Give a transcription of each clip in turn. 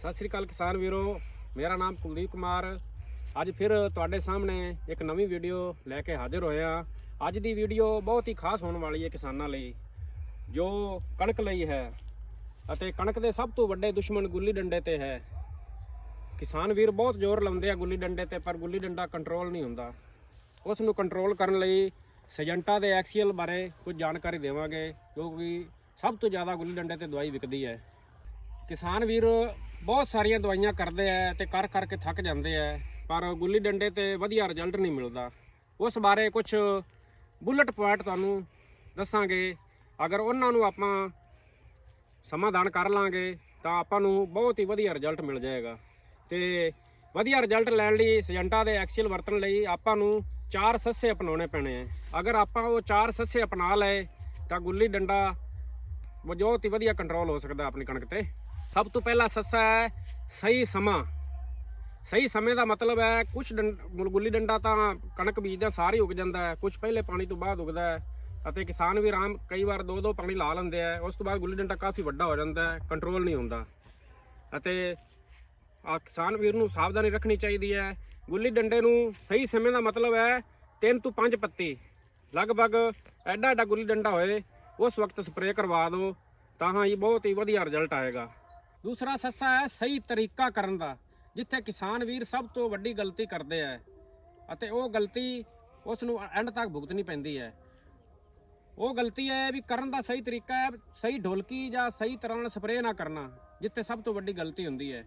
ਸਤਿ ਸ੍ਰੀ ਅਕਾਲ ਕਿਸਾਨ ਵੀਰੋ, ਮੇਰਾ ਨਾਮ ਕੁਲਦੀਪ ਕੁਮਾਰ। ਅੱਜ ਫਿਰ ਤੁਹਾਡੇ ਸਾਹਮਣੇ ਇੱਕ ਨਵੀਂ ਵੀਡੀਓ ਲੈ ਕੇ ਹਾਜ਼ਰ ਹੋਏ ਹਾਂ। ਅੱਜ ਦੀ ਵੀਡੀਓ ਬਹੁਤ ਹੀ ਖਾਸ ਹੋਣ ਵਾਲੀ ਹੈ ਕਿਸਾਨਾਂ ਲਈ, ਜੋ ਕਣਕ ਲਈ ਹੈ ਅਤੇ ਕਣਕ ਦੇ ਸਭ ਤੋਂ ਵੱਡੇ ਦੁਸ਼ਮਣ ਗੁੱਲੀ ਡੰਡੇ ਤੇ ਹੈ। ਕਿਸਾਨ ਵੀਰ ਬਹੁਤ ਜ਼ੋਰ ਲਾਉਂਦੇ ਆ ਗੁੱਲੀ ਡੰਡੇ ਤੇ, ਪਰ ਗੁੱਲੀ ਡੰਡਾ ਕੰਟਰੋਲ ਨਹੀਂ ਹੁੰਦਾ। ਉਸ ਨੂੰ ਕੰਟਰੋਲ ਕਰਨ ਲਈ ਸਜੰਟਾ ਦੇ ਐਕਸੀਅਲ ਬਾਰੇ ਕੁਝ ਜਾਣਕਾਰੀ ਦੇਵਾਂਗੇ, ਜੋ ਕਿ ਸਭ ਤੋਂ ਜ਼ਿਆਦਾ ਗੁੱਲੀ ਡੰਡੇ ਤੇ ਦਵਾਈ ਵਿਕਦੀ ਹੈ। ਕਿਸਾਨ ਵੀਰ ਬਹੁਤ ਸਾਰੀਆਂ ਦਵਾਈਆਂ ਕਰਦੇ ਆ ਤੇ ਕਰ ਕਰਕੇ ਥੱਕ ਜਾਂਦੇ ਆ, ਪਰ ਗੁੱਲੀ ਡੰਡੇ ਤੇ ਵਧੀਆ ਰਿਜ਼ਲਟ ਨਹੀਂ ਮਿਲਦਾ। ਉਸ ਬਾਰੇ ਕੁਝ ਬੁਲਟ ਪੁਆਇੰਟ ਤੁਹਾਨੂੰ ਦੱਸਾਂਗੇ। ਅਗਰ ਉਹਨਾਂ ਨੂੰ ਆਪਾਂ ਸਮਾਧਾਨ ਕਰ ਲਾਂਗੇ, ਤਾਂ ਆਪਾਂ ਨੂੰ ਬਹੁਤ ਹੀ ਵਧੀਆ ਰਿਜ਼ਲਟ ਮਿਲ ਜਾਏਗਾ। ਤੇ ਵਧੀਆ ਰਿਜ਼ਲਟ ਲੈਣ ਲਈ ਸਜੰਟਾ ਦੇ ਐਕਸੀਅਲ ਵਰਤਣ ਲਈ ਆਪਾਂ ਨੂੰ ਚਾਰ ਸੱਸੇ ਅਪਣਾਉਣੇ ਪੈਣੇ ਆ। ਅਗਰ ਆਪਾਂ ਉਹ ਚਾਰ ਸੱਸੇ ਅਪਣਾ ਲਏ, ਤਾਂ ਗੁੱਲੀ ਡੰਡਾ ਬਹੁਤ ਹੀ ਵਧੀਆ ਕੰਟਰੋਲ ਹੋ ਸਕਦਾ ਆਪਣੀ ਕਣਕ ਤੇ। ਸਭ ਤੋਂ ਪਹਿਲਾ ਸੱਸਾ ਹੈ ਸਹੀ ਸਮਾਂ। ਸਹੀ ਸਮੇਂ ਦਾ ਮਤਲਬ ਹੈ ਕੁਝ ਗੁੱਲੀ ਡੰਡਾ ਤਾਂ ਕਣਕ ਬੀਜਦਾ ਸਾਰ ਹੀ ਉਗ ਜਾਂਦਾ ਹੈ ਕੁਝ ਪਹਿਲੇ ਪਾਣੀ ਤੋਂ ਬਾਅਦ ਉਗਦਾ ਹੈ ਅਤੇ ਕਿਸਾਨ ਵੀ ਆਰਾਮ ਕਈ ਵਾਰ ਦੋ ਦੋ ਪਾਣੀ ਲਾ ਲੈਂਦੇ ਆ ਉਸ ਤੋਂ ਬਾਅਦ ਗੁੱਲੀ ਡੰਡਾ ਕਾਫੀ ਵੱਡਾ ਹੋ ਜਾਂਦਾ ਹੈ ਕੰਟਰੋਲ ਨਹੀਂ ਹੁੰਦਾ। ਅਤੇ ਆ ਕਿਸਾਨ ਵੀਰ ਨੂੰ ਸਾਵਧਾਨੀ ਰੱਖਣੀ ਚਾਹੀਦੀ ਹੈ। ਗੁੱਲੀ ਡੰਡੇ ਨੂੰ ਸਹੀ ਸਮੇਂ ਦਾ ਮਤਲਬ ਹੈ 3 ਤੋਂ 5 ਪੱਤੇ। ਲਗਭਗ ਐਡਾ ਐਡਾ ਗੁੱਲੀ ਡੰਡਾ ਹੋਏ, ਉਸ ਵਕਤ ਸਪਰੇਅ ਕਰਵਾ ਦਿਓ, ਤਾਂ ਹਾਂ ਜੀ ਬਹੁਤ ਹੀ ਵਧੀਆ ਰਿਜ਼ਲਟ ਆਏਗਾ। ਦੂਸਰਾ ਸੱਸਾ ਹੈ ਸਹੀ ਤਰੀਕਾ ਕਰਨ ਦਾ, ਜਿੱਥੇ ਕਿਸਾਨ ਵੀਰ ਸਭ ਤੋਂ ਵੱਡੀ ਗਲਤੀ ਕਰਦੇ ਆ ਅਤੇ ਉਹ ਗਲਤੀ ਉਸ ਨੂੰ ਐਂਡ ਤੱਕ ਭੁਗਤਣੀ ਪੈਂਦੀ ਹੈ। ਉਹ ਗਲਤੀ ਹੈ ਵੀ ਕਰਨ ਦਾ ਸਹੀ ਤਰੀਕਾ ਹੈ, ਸਹੀ ਢੋਲਕੀ ਜਾਂ ਸਹੀ ਤਰ੍ਹਾਂ ਨਾਲ ਸਪਰੇਅ ਨਾ ਕਰਨਾ, ਜਿੱਥੇ ਸਭ ਤੋਂ ਵੱਡੀ ਗਲਤੀ ਹੁੰਦੀ ਹੈ।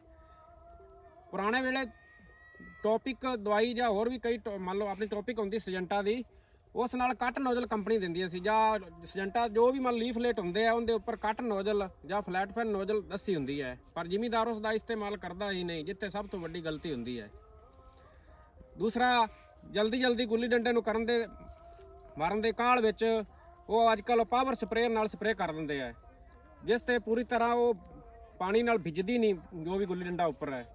ਪੁਰਾਣੇ ਵੇਲੇ ਟੌਪਿਕ ਦਵਾਈ ਜਾਂ ਹੋਰ ਵੀ ਕਈ ਟੋ- ਮੰਨ ਲਓ ਆਪਣੀ ਟੌਪਿਕ ਹੁੰਦੀ ਸਜੰਟਾ ਦੀ ਉਸ ਨਾਲ ਕੱਟ ਨੋਜ਼ਲ ਕੰਪਨੀ ਦਿੰਦੀ ਸੀ, ਜਾਂ ਸਜੰਟਾ ਜੋ ਵੀ ਮੰਨ ਲੀਫਲੇਟ ਹੁੰਦੇ ਆ, ਉਹਦੇ ਉੱਪਰ ਕੱਟ ਨੋਜ਼ਲ ਜਾਂ ਫਲੈਟ ਫੈਨ ਨੋਜ਼ਲ ਦੱਸੀ ਹੁੰਦੀ ਹੈ। ਪਰ ਜ਼ਿਮੀਦਾਰ ਉਸ ਦਾ ਇਸਤੇਮਾਲ ਕਰਦਾ ਹੀ ਨਹੀਂ, ਜਿੱਥੇ ਸਭ ਤੋਂ ਵੱਡੀ ਗਲਤੀ ਹੁੰਦੀ ਹੈ। ਦੂਸਰਾ, ਜਲਦੀ ਜਲਦੀ ਗੁੱਲੀ ਡੰਡੇ ਨੂੰ ਕਰਨ ਦੇ, ਮਾਰਨ ਦੇ ਕਾਲ ਵਿੱਚ ਉਹ ਅੱਜ ਕੱਲ ਪਾਵਰ ਸਪਰੇਅ ਨਾਲ ਸਪਰੇਅ ਕਰ ਦਿੰਦੇ ਆ, ਜਿਸ ਤੇ ਪੂਰੀ ਤਰ੍ਹਾਂ ਉਹ ਪਾਣੀ ਨਾਲ ਭਿੱਜਦੀ ਨਹੀਂ, ਜੋ ਵੀ ਗੁੱਲੀ ਡੰਡਾ ਉੱਪਰ ਹੈ।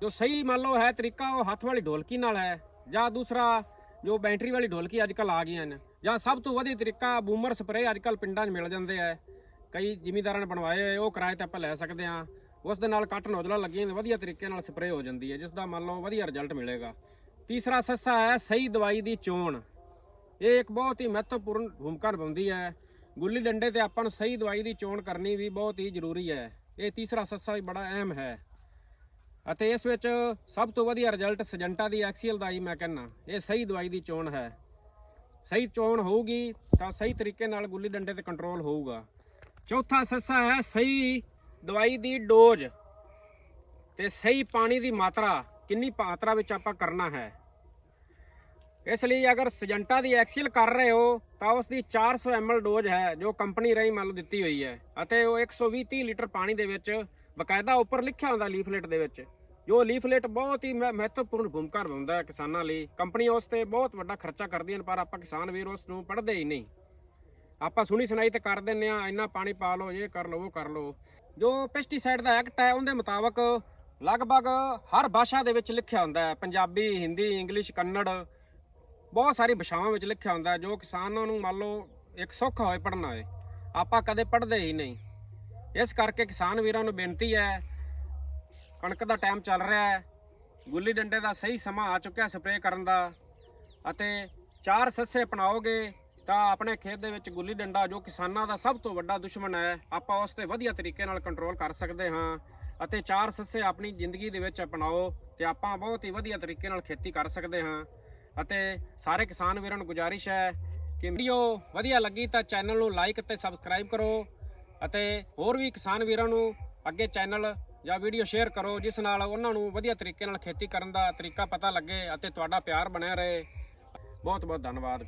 ਜੋ ਸਹੀ ਮੰਨ ਲਓ ਹੈ ਤਰੀਕਾ, ਉਹ ਹੱਥ ਵਾਲੀ ਢੋਲਕੀ ਨਾਲ ਹੈ, ਜਾਂ ਦੂਸਰਾ ਜੋ ਬੈਟਰੀ ਵਾਲੀ ਢੋਲਕੀ ਅੱਜ ਕੱਲ ਆ ਗਈਆਂ ਨੇ। ਜਾਂ ਸਭ ਤੋਂ ਵਧੀਆ ਤਰੀਕਾ ਬੂਮਰ ਸਪਰੇਅ ਅੱਜ ਕੱਲ ਪਿੰਡਾਂ 'ਚ ਮਿਲ ਜਾਂਦੇ ਆ। ਕਈ ਜ਼ਿਮੀਂਦਾਰਾਂ ਨੇ ਬਣਵਾਏ ਹੋਏ, ਉਹ ਕਿਰਾਏ ਤੇ ਆਪਾਂ ਲੈ ਸਕਦੇ ਆ ਉਸ ਦੇ ਨਾਲ ਕੱਟ ਨੋਜ਼ਲਾਂ ਲੱਗੀਆਂ ਨੇ, ਵਧੀਆ ਤਰੀਕੇ ਨਾਲ ਸਪਰੇਅ ਹੋ ਜਾਂਦੀ ਹੈ, ਜਿਸ ਦਾ ਮੰਨ ਲਓ ਵਧੀਆ ਰਿਜ਼ਲਟ ਮਿਲੇਗਾ। ਤੀਸਰਾ ਸੱਸਾ ਹੈ, ਸਹੀ ਦਵਾਈ ਦੀ ਚੋਣ। ਇਹ ਇੱਕ ਬਹੁਤ ਹੀ ਮਹੱਤਵਪੂਰਨ ਭੂਮਿਕਾ ਨਿਭਾਉਂਦੀ ਹੈ। ਗੁੱਲੀ ਡੰਡੇ ਤੇ ਆਪਾਂ ਨੂੰ ਸਹੀ ਦਵਾਈ ਦੀ ਚੋਣ ਕਰਨੀ ਵੀ ਬਹੁਤ ਹੀ ਜ਼ਰੂਰੀ ਹੈ। ਇਹ ਤੀਸਰਾ ਸੱਸਾ ਵੀ ਬੜਾ ਅਹਿਮ ਹੈ। ਅਤੇ ਇਸ ਵਿੱਚ ਸਭ ਤੋਂ ਵਧੀਆ ਰਿਜ਼ਲਟ ਸਜੰਟਾ ਦੀ ਐਕਸੀਅਲ ਦਾ ਹੀ ਮੈਂ ਕਹਿੰਨਾ ਇਹ ਸਹੀ ਦਵਾਈ ਦੀ ਚੋਣ ਹੈ। ਸਹੀ ਚੋਣ ਹੋਊਗੀ ਤਾਂ ਸਹੀ ਤਰੀਕੇ ਨਾਲ ਗੁੱਲੀ ਡੰਡੇ ਤੇ ਕੰਟਰੋਲ ਹੋਊਗਾ। ਚੌਥਾ ਸੱਸਾ ਹੈ ਸਹੀ ਦਵਾਈ ਦੀ ਡੋਜ਼ ਤੇ ਸਹੀ ਪਾਣੀ ਦੀ ਮਾਤਰਾ, ਕਿੰਨੀ ਮਾਤਰਾ ਵਿੱਚ ਆਪਾਂ ਕਰਨਾ ਹੈ। ਇਸ ਲਈ ਅਗਰ ਸਜੰਟਾ ਦੀ ਐਕਸੀਅਲ ਕਰ ਰਹੇ ਹੋ ਤਾਂ ਉਸ ਦੀ 400 ml ਡੋਜ਼ ਹੈ ਜੋ ਕੰਪਨੀ ਰਹੀ ਮੰਨ ਲਓ ਦਿੱਤੀ ਹੋਈ ਹੈ। ਅਤੇ ਉਹ 120 30 ਲੀਟਰ ਪਾਣੀ ਦੇ ਵਿੱਚ ਬਕਾਇਦਾ ਉੱਪਰ ਲਿਖਿਆ ਹੁੰਦਾ ਲੀਫਲੇਟ ਦੇ ਵਿੱਚ। ਜੋ ਲੀਫਲੇਟ ਬਹੁਤ ਹੀ ਮਹੱਤਵਪੂਰਨ ਭੂਮਿਕਾ ਨਿਭਾਉਂਦਾ ਹੈ ਕਿਸਾਨਾਂ ਲਈ। ਕੰਪਨੀ ਉਸ ਤੇ ਬਹੁਤ ਵੱਡਾ ਖਰਚਾ ਕਰਦੀਆਂ ਹਨ, ਪਰ ਆਪਾਂ ਕਿਸਾਨ ਵੀਰ ਉਸ ਨੂੰ ਪੜ੍ਹਦੇ ਹੀ ਨਹੀਂ। ਆਪਾਂ ਸੁਣੀ ਸੁਣਾਈ ਤੇ ਕਰ ਦਿੰਨੇ ਆ ਇੰਨਾ ਪਾਣੀ ਪਾ ਲਓ, ਇਹ ਕਰ ਲਓ, ਉਹ ਕਰ ਲਓ। ਜੋ ਪੈਸਟੀਸਾਈਡ ਦਾ ਐਕਟ ਹੈ, ਉਹਦੇ ਮੁਤਾਬਕ ਲਗਭਗ ਹਰ ਭਾਸ਼ਾ ਦੇ ਵਿੱਚ ਲਿਖਿਆ ਹੁੰਦਾ ਹੈ। ਪੰਜਾਬੀ, ਹਿੰਦੀ, ਇੰਗਲਿਸ਼, ਕੰਨੜ, ਬਹੁਤ ਸਾਰੀ ਭਾਸ਼ਾਵਾਂ ਵਿੱਚ ਲਿਖਿਆ ਹੁੰਦਾ ਜੋ ਕਿਸਾਨਾਂ ਨੂੰ ਮੰਨ ਲਓ ਇੱਕ ਸੁੱਖ ਹੋਏ, ਪੜ੍ਹਨਾ ਹੋਏ। ਆਪਾਂ ਕਦੇ ਪੜ੍ਹਦੇ ਹੀ ਨਹੀਂ। ਇਸ ਕਰਕੇ ਕਿਸਾਨ ਵੀਰਾਂ ਨੂੰ ਬੇਨਤੀ ਹੈ ਕਣਕ ਦਾ ਟਾਈਮ ਚੱਲ ਰਿਹਾ ਹੈ। ਗੁੱਲੀ ਡੰਡੇ ਦਾ ਸਹੀ ਸਮਾਂ ਆ ਚੁੱਕਿਆ ਸਪਰੇਅ ਕਰਨ ਦਾ। ਅਤੇ ਚਾਰ ਸੱਸੇ ਅਪਣਾਓਗੇ ਤਾਂ ਆਪਣੇ ਖੇਤ ਦੇ ਵਿੱਚ ਗੁੱਲੀ ਡੰਡਾ ਜੋ ਕਿਸਾਨਾਂ ਦਾ ਸਭ ਤੋਂ ਵੱਡਾ ਦੁਸ਼ਮਣ ਹੈ, ਆਪਾਂ ਉਸ ਤੇ ਵਧੀਆ ਤਰੀਕੇ ਨਾਲ ਕੰਟਰੋਲ ਕਰ ਸਕਦੇ ਹਾਂ। ਅਤੇ ਚਾਰ ਸੱਸੇ ਆਪਣੀ ਜ਼ਿੰਦਗੀ ਦੇ ਵਿੱਚ ਅਪਣਾਓ ਤੇ ਆਪਾਂ ਬਹੁਤ ਹੀ ਵਧੀਆ ਤਰੀਕੇ ਨਾਲ ਖੇਤੀ ਕਰ ਸਕਦੇ ਹਾਂ। ਅਤੇ ਸਾਰੇ ਕਿਸਾਨ ਵੀਰਾਂ ਨੂੰ ਗੁਜ਼ਾਰਿਸ਼ ਹੈ ਕਿ ਵੀਡੀਓ ਵਧੀਆ ਲੱਗੀ ਤਾਂ ਚੈਨਲ ਨੂੰ ਲਾਈਕ ਅਤੇ ਸਬਸਕ੍ਰਾਈਬ ਕਰੋ। ਅਤੇ ਹੋਰ ਵੀ ਕਿਸਾਨ ਵੀਰਾਂ ਨੂੰ ਅੱਗੇ ਚੈਨਲ ਜਾਂ ਵੀਡੀਓ ਸ਼ੇਅਰ ਕਰੋ ਜਿਸ ਨਾਲ ਉਹਨਾਂ ਨੂੰ ਵਧੀਆ ਤਰੀਕੇ ਨਾਲ ਖੇਤੀ ਕਰਨ ਦਾ ਤਰੀਕਾ ਪਤਾ ਲੱਗੇ ਅਤੇ ਤੁਹਾਡਾ ਪਿਆਰ ਬਣਿਆ ਰਹੇ। ਬਹੁਤ ਬਹੁਤ ਧੰਨਵਾਦ।